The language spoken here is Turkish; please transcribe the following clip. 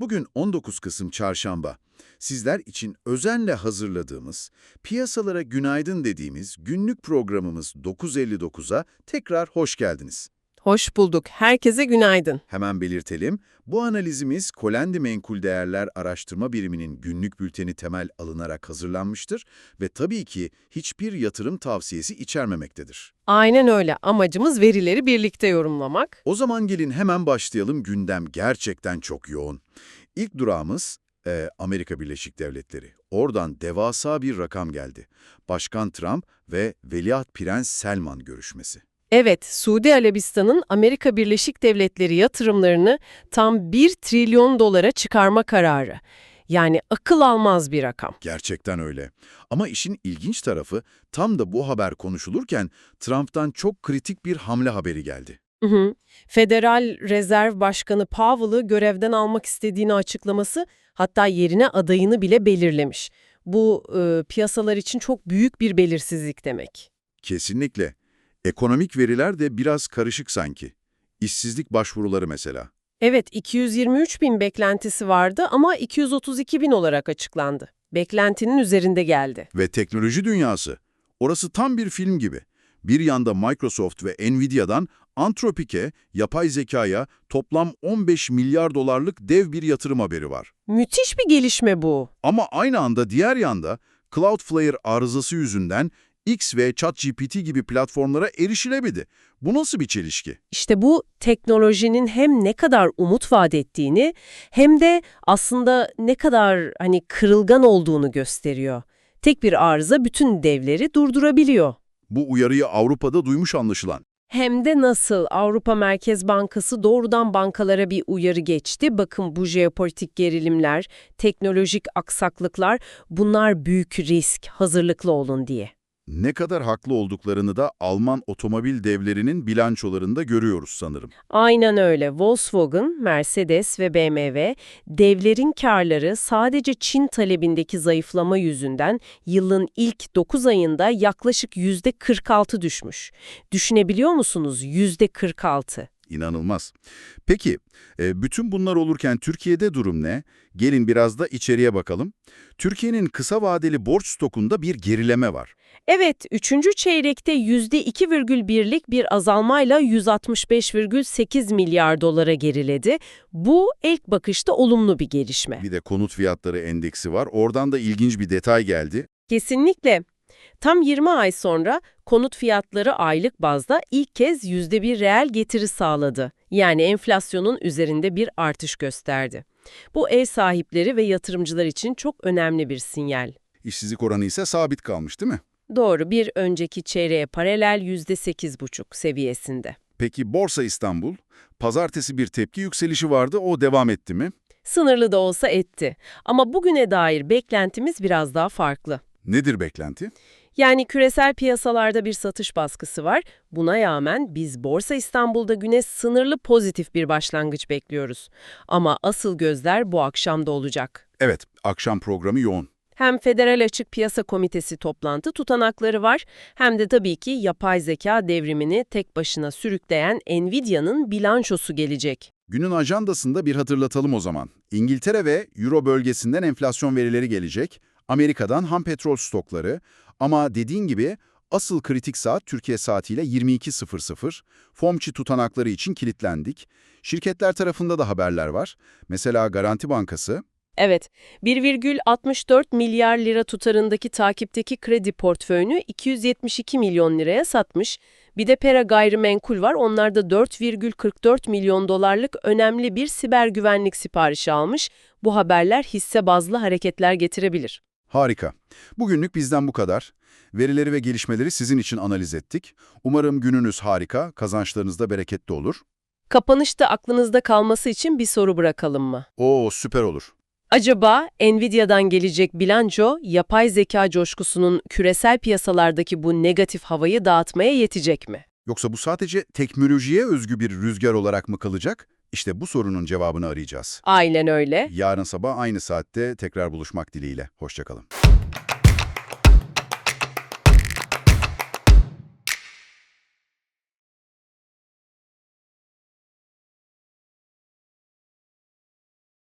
Bugün 19 Kasım Çarşamba. Sizler için özenle hazırladığımız, piyasalara günaydın dediğimiz günlük programımız 9.59'a tekrar hoş geldiniz. Hoş bulduk. Herkese günaydın. Hemen belirtelim, bu analizimiz Kolendi Menkul Değerler Araştırma Biriminin günlük bülteni temel alınarak hazırlanmıştır ve tabii ki hiçbir yatırım tavsiyesi içermemektedir. Aynen öyle. Amacımız verileri birlikte yorumlamak. O zaman gelin hemen başlayalım. Gündem gerçekten çok yoğun. İlk durağımız e, Amerika Birleşik Devletleri. Oradan devasa bir rakam geldi. Başkan Trump ve Veliaht Prens Selman görüşmesi. Evet, Suudi Arabistan'ın Amerika Birleşik Devletleri yatırımlarını tam 1 trilyon dolara çıkarma kararı. Yani akıl almaz bir rakam. Gerçekten öyle. Ama işin ilginç tarafı tam da bu haber konuşulurken Trump'tan çok kritik bir hamle haberi geldi. Hı hı. Federal Rezerv Başkanı Powell'ı görevden almak istediğini açıklaması, hatta yerine adayını bile belirlemiş. Bu e, piyasalar için çok büyük bir belirsizlik demek. Kesinlikle. Ekonomik veriler de biraz karışık sanki. İşsizlik başvuruları mesela. Evet, 223 bin beklentisi vardı ama 232 bin olarak açıklandı. Beklentinin üzerinde geldi. Ve teknoloji dünyası. Orası tam bir film gibi. Bir yanda Microsoft ve Nvidia'dan Anthropic'e, yapay zekaya toplam 15 milyar dolarlık dev bir yatırım haberi var. Müthiş bir gelişme bu. Ama aynı anda diğer yanda Cloudflare arızası yüzünden X ve ChatGPT gibi platformlara erişilemedi. Bu nasıl bir çelişki? İşte bu teknolojinin hem ne kadar umut vaat ettiğini hem de aslında ne kadar hani kırılgan olduğunu gösteriyor. Tek bir arıza bütün devleri durdurabiliyor. Bu uyarıyı Avrupa'da duymuş anlaşılan. Hem de nasıl Avrupa Merkez Bankası doğrudan bankalara bir uyarı geçti. Bakın bu jeopolitik gerilimler, teknolojik aksaklıklar bunlar büyük risk, hazırlıklı olun diye. Ne kadar haklı olduklarını da Alman otomobil devlerinin bilançolarında görüyoruz sanırım. Aynen öyle. Volkswagen, Mercedes ve BMW devlerin karları sadece Çin talebindeki zayıflama yüzünden yılın ilk 9 ayında yaklaşık %46 düşmüş. Düşünebiliyor musunuz? %46. İnanılmaz. Peki, e, bütün bunlar olurken Türkiye'de durum ne? Gelin biraz da içeriye bakalım. Türkiye'nin kısa vadeli borç stokunda bir gerileme var. Evet, 3. çeyrekte %2,1'lik bir azalmayla 165,8 milyar dolara geriledi. Bu ilk bakışta olumlu bir gelişme. Bir de konut fiyatları endeksi var. Oradan da ilginç bir detay geldi. Kesinlikle. Tam 20 ay sonra konut fiyatları aylık bazda ilk kez %1 reel getiri sağladı. Yani enflasyonun üzerinde bir artış gösterdi. Bu ev sahipleri ve yatırımcılar için çok önemli bir sinyal. İşsizlik oranı ise sabit kalmış değil mi? Doğru, bir önceki çeyreğe paralel %8,5 seviyesinde. Peki Borsa İstanbul, pazartesi bir tepki yükselişi vardı, o devam etti mi? Sınırlı da olsa etti. Ama bugüne dair beklentimiz biraz daha farklı. Nedir beklenti? Yani küresel piyasalarda bir satış baskısı var. Buna rağmen biz Borsa İstanbul'da güne sınırlı pozitif bir başlangıç bekliyoruz. Ama asıl gözler bu akşamda olacak. Evet, akşam programı yoğun. Hem Federal Açık Piyasa Komitesi toplantı tutanakları var, hem de tabii ki yapay zeka devrimini tek başına sürükleyen Nvidia'nın bilançosu gelecek. Günün ajandasında bir hatırlatalım o zaman. İngiltere ve Euro bölgesinden enflasyon verileri gelecek, Amerika'dan ham petrol stokları ama dediğin gibi asıl kritik saat Türkiye saatiyle 22.00. FOMÇI tutanakları için kilitlendik. Şirketler tarafında da haberler var. Mesela Garanti Bankası, Evet, 1,64 milyar lira tutarındaki takipteki kredi portföyünü 272 milyon liraya satmış. Bir de Pera gayrimenkul var. Onlar da 4,44 milyon dolarlık önemli bir siber güvenlik siparişi almış. Bu haberler hisse bazlı hareketler getirebilir. Harika. Bugünlük bizden bu kadar. Verileri ve gelişmeleri sizin için analiz ettik. Umarım gününüz harika, kazançlarınız da bereketli olur. Kapanışta aklınızda kalması için bir soru bırakalım mı? Oo süper olur. Acaba Nvidia'dan gelecek bilanço, yapay zeka coşkusunun küresel piyasalardaki bu negatif havayı dağıtmaya yetecek mi? Yoksa bu sadece teknolojiye özgü bir rüzgar olarak mı kalacak? İşte bu sorunun cevabını arayacağız. Aynen öyle. Yarın sabah aynı saatte tekrar buluşmak dileğiyle. Hoşçakalın.